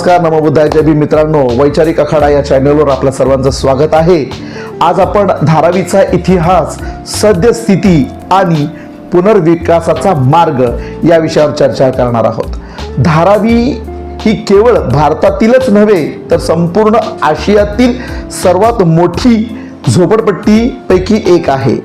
नमस्कार नमो बी मित्रांनो. वैचारिक अखाडा या चॅनलवर आपल्या सर्वांचं स्वागत आहे. आज आपण धारावीचा इतिहास सद्यस्थिती आणि पुनर्विकासाचा मार्ग या विषयावर चर्चा करणार आहोत. धारावी ही केवळ भारतातीलच नव्हे तर संपूर्ण आशियातील सर्वात मोठी झोपडपट्टीपैकी एक आहे.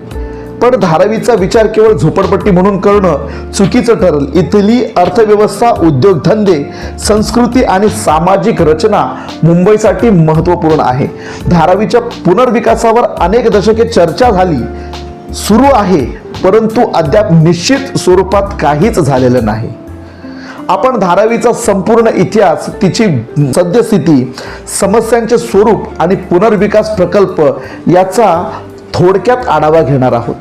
पण धारावीचा विचार केवळ झोपडपट्टी म्हणून करणं चुकीचं ठरेल. इथली अर्थव्यवस्था उद्योगधंदे संस्कृती आणि सामाजिक रचना मुंबईसाठी महत्त्वपूर्ण आहे. धारावीच्या पुनर्विकासावर अनेक दशके चर्चा झाली सुरू आहे परंतु अद्याप निश्चित स्वरूपात काहीच झालेलं नाही. आपण धारावीचा संपूर्ण इतिहास तिची सद्यस्थिती समस्यांचे स्वरूप आणि पुनर्विकास प्रकल्प याचा थोडक्यात आढावा घेणार आहोत.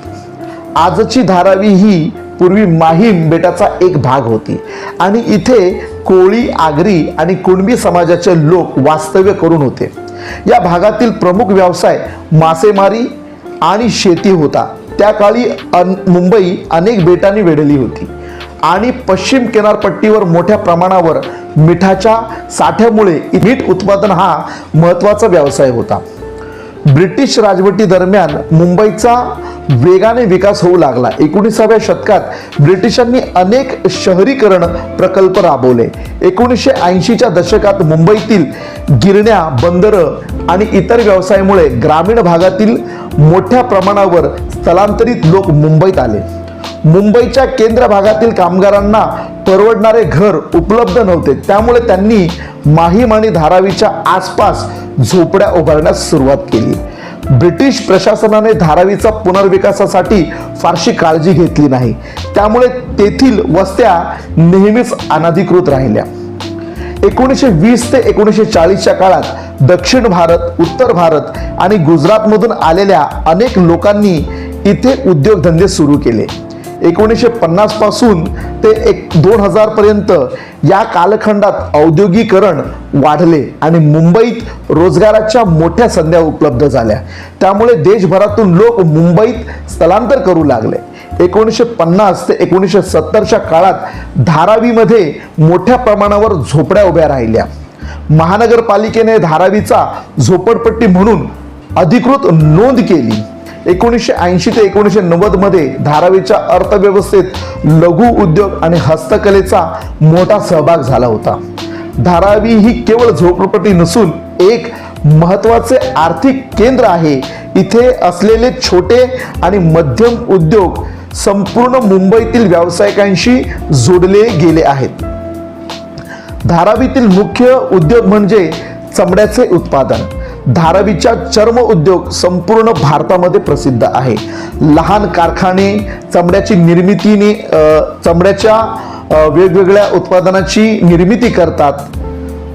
आजची धारावी ही पूर्वी माहीम बेटाचा एक भाग होती. आणि इथे कोळी आगरी आणि कुणबी समाजाचे लोक वास्तव्य करून होते. या भागातील प्रमुख व्यवसाय मासेमारी आणि शेती होता. त्या काळी अन मुंबई अनेक बेटांनी वेढली होती. आणि पश्चिम किनारपट्टीवर मोठ्या प्रमाणावर मिठाच्या साठ्यामुळे मीठ उत्पादन हा महत्त्वाचा व्यवसाय होता. ब्रिटिश राजवटी दरम्यान मुंबईचा वेगाने विकास होऊ लागला. एकोणीसाव्या शतकात ब्रिटिशांनी अनेक शहरीकरण प्रकल्प राबवले. एकोणीसशे ऐंशीच्या दशकात मुंबईतील गिरण्या बंदरं आणि इतर व्यवसायामुळे ग्रामीण भागातील मोठ्या प्रमाणावर स्थलांतरित लोक मुंबईत आले. मुंबईच्या केंद्र भागातील कामगारांना परवडणारे घर उपलब्ध नव्हते. त्यामुळे त्यांनी माहीम आणि धारावीच्या आसपास झोपड्या उभारण्यास सुरुवात केली. ब्रिटिश प्रशासनाने धारावीचा पुनर्विकासासाठी फारशी काळजी घेतली नाही. त्यामुळे तेथील वस्त्या नेहमीच अनधिकृत राहिल्या. एकोणीसशे वीस ते एकोणीसशे चाळीसच्या काळात दक्षिण भारत उत्तर भारत आणि गुजरातमधून आलेल्या अनेक लोकांनी इथे उद्योगधंदे सुरू केले. एकोणीसशे पन्नासपासून ते एक दोन हजार पर्यंत या कालखंडात औद्योगिकरण वाढले आणि मुंबईत रोजगाराच्या मोठ्या संध्या उपलब्ध झाल्या. त्यामुळे देशभरातून लोक मुंबईत स्थलांतर करू लागले. एकोणीसशे पन्नास ते एकोणीसशे सत्तरच्या काळात धारावीमध्ये मोठ्या प्रमाणावर झोपड्या उभ्या राहिल्या. महानगरपालिकेने धारावीचा झोपडपट्टी म्हणून अधिकृत नोंद केली. एकोणीसशे ऐंशी ते एकोणीसशे नव्वदमध्ये धारावीच्या अर्थव्यवस्थेत लघु उद्योग आणि हस्तकलेचा मोठा सहभाग झाला होता. धारावी ही केवळ झोपडपट्टी नसून एक महत्त्वाचे आर्थिक केंद्र आहे. इथे असलेले छोटे आणि मध्यम उद्योग संपूर्ण मुंबईतील व्यावसायिकांशी जोडले गेले आहेत. धारावीतील मुख्य उद्योग म्हणजे चमड्याचे उत्पादन. धारावीच्या चर्म उद्योग संपूर्ण भारतामध्ये प्रसिद्ध आहे. लहान कारखाने चमड्याची निर्मितीने चमड्याच्या वेगवेगळ्या उत्पादनाची निर्मिती करतात.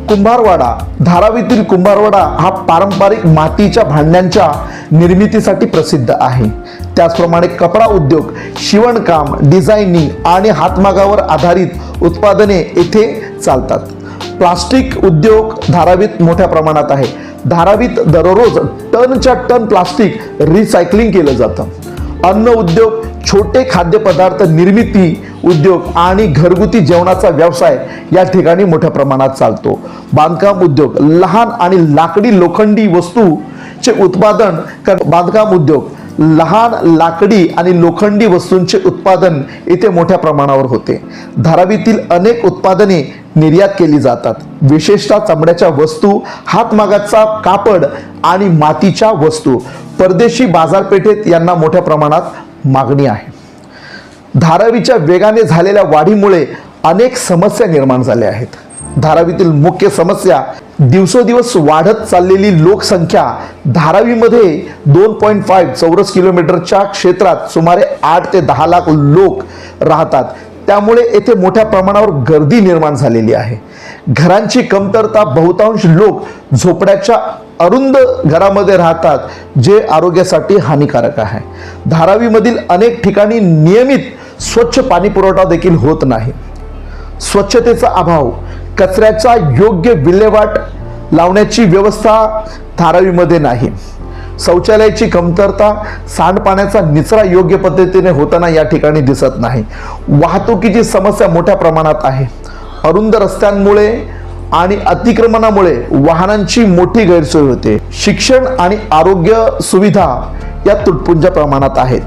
कुंभारवाडा धारावीतील कुंभारवाडा हा पारंपरिक मातीच्या भांड्यांच्या निर्मितीसाठी प्रसिद्ध आहे. त्याचप्रमाणे कपडा उद्योग शिवणकाम डिझायनिंग आणि हातमागावर आधारित उत्पादने येथे चालतात. प्लास्टिक उद्योग धारावीत मोठ्या प्रमाणात आहे. धारावीत दररोज टनच्या टन प्लास्टिक रिसायकलिंग केलं जातं. अन्न उद्योग छोटे खाद्यपदार्थ निर्मिती उद्योग आणि घरगुती जेवणाचा व्यवसाय या ठिकाणी मोठ्या प्रमाणात चालतो. बांधकाम उद्योग लहान आणि लाकडी लोखंडी वस्तूचे उत्पादन कर बांधकाम उद्योग लहान लाकडी आणि लोखंडी वस्तूंचे उत्पादन इथे मोठ्या प्रमाणावर होते. धारावीतील अनेक उत्पादने निर्यात केली जातात. विशेषतः चमड्याच्या वस्तू हातमागाचा कापड आणि मातीच्या वस्तू. परदेशी बाजारपेठेत यांना मोठ्या प्रमाणात मागणी आहे. धारावीच्या वेगाने झालेल्या वाढीमुळे अनेक समस्या निर्माण झाल्या आहेत. धारावीतील मुख्य समस्या दिवसोदिवस वाढत चाललेली लोकसंख्या. धारावीमध्ये दोन पॉईंट फाईव्ह चौरस किलोमीटरच्या क्षेत्रात सुमारे आठ ते दहा लाख लोक राहतात. त्यामुळे येथे मोठ्या प्रमाणावर गर्दी निर्माण झालेली आहे. घरांची कमतरता बहुतांश लोक झोपड्याच्या अरुंद घरामध्ये राहतात जे आरोग्यासाठी हानिकारक आहे. धारावीमधील अनेक ठिकाणी नियमित स्वच्छ पाणी पुरवठा देखील होत नाही. स्वच्छतेचा अभाव कचऱ्याचा योग्य विल्हेवाट लावण्याची व्यवस्था धारावीमध्ये नाही. शौचालयाची कमतरता सांडपाण्याचा निचरा योग्य पद्धतीने होताना या ठिकाणी दिसत नाही. वाहतुकीची समस्या मोठ्या प्रमाणात आहे. अरुंद रस्त्यांमुळे आणि अतिक्रमणामुळे वाहनांची मोठी गैरसोय होते. शिक्षण आणि आरोग्य सुविधा या तुटपुंजा प्रमाणात आहेत.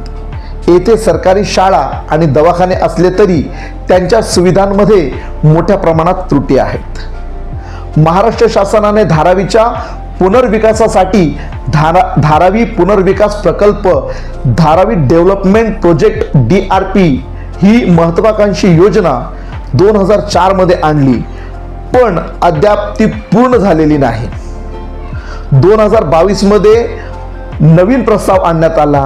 येथे सरकारी शाळा आणि दवाखाने असले तरी त्यांच्या सुविधांमध्ये मोठ्या प्रमाणात त्रुटी आहेत. महाराष्ट्र शासनाने धारावीच्या पुनर्विकासासाठी धारा धारावी पुनर्विकास प्रकल्प Dharavi development project D R P ही महत्वाकांक्षी योजना दोन हजार चारमध्ये आणली पण अद्याप ती पूर्ण झालेली नाही. दोन हजार बावीसमध्ये नवीन प्रस्ताव आणण्यात आला.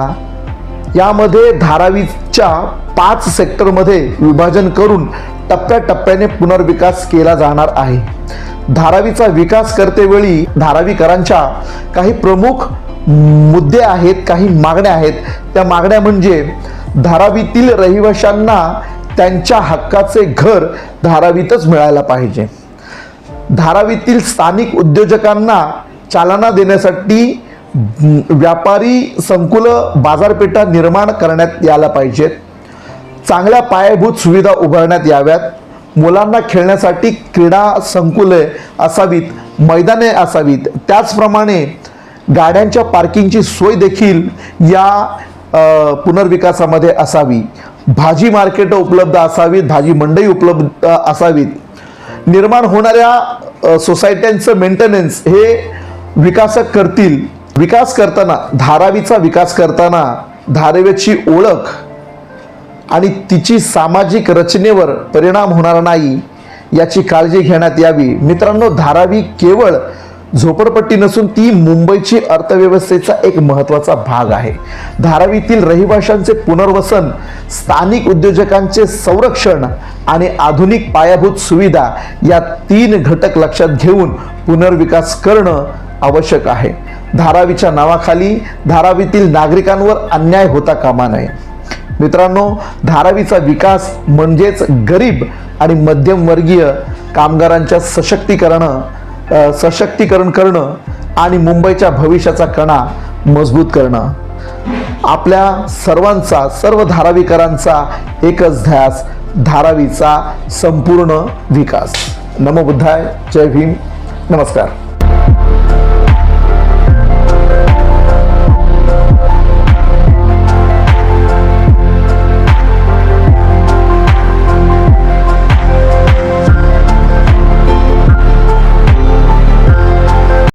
यामध्ये धारावीच्या पाच सेक्टरमध्ये विभाजन करून टप्प्याटप्प्याने पुनर्विकास केला जाणार आहे. धारावीचा विकास करतेवेळी धारावीकरांच्या काही प्रमुख मुद्दे आहेत काही मागण्या आहेत. त्या मागण्या म्हणजे धारावीतील रहिवाशांना त्यांच्या हक्काचे घर धारावीतच मिळायला पाहिजे. धारावीतील स्थानिक उद्योजकांना चालना देण्यासाठी व्यापारी संकुल बाजारपेठा निर्माण करण्यात यायला पाहिजेत चांगल्या पायाभूत सुविधा उभारण्यात याव्यात. मुलांना खेळण्यासाठी क्रीडा संकुले असावीत मैदाने असावीत. त्याचप्रमाणे गाड्यांच्या पार्किंगची सोय देखील या पुनर्विकासामध्ये असावी. भाजी मार्केट उपलब्ध असावीत भाजी मंडई उपलब्ध असावीत. निर्माण होणाऱ्या सोसायट्यांचं मेंटेनन्स हे विकासक करतील. विकास करताना धारावीचा विकास करताना धारावीची ओळख आणि तिची सामाजिक रचनेवर परिणाम होणार नाही याची काळजी घेण्यात यावी. मित्रांनो धारावी केवळ झोपडपट्टी नसून ती मुंबईची अर्थव्यवस्थेचा एक महत्त्वाचा भाग आहे. धारावीतील रहिवाशांचे पुनर्वसन स्थानिक उद्योजकांचे संरक्षण आणि आधुनिक पायाभूत सुविधा या तीन घटक लक्षात घेऊन पुनर्विकास करणं आवश्यक आहे. धारावीच्या नावाखाली धारावीतील नागरिकांवर अन्याय होता कामा नये. मित्रांनो धारावीचा विकास म्हणजेच गरीब आणि मध्यमवर्गीय कामगारांच्या सशक्तीकरण सशक्तीकरण करणं आणि मुंबईच्या भविष्याचा कणा मजबूत करणं. आपल्या सर्वांचा सर्व धारावीकरांचा एकच ध्यास धारावीचा संपूर्ण विकास. नमोबुद्धाय जय भीम. नमस्कार.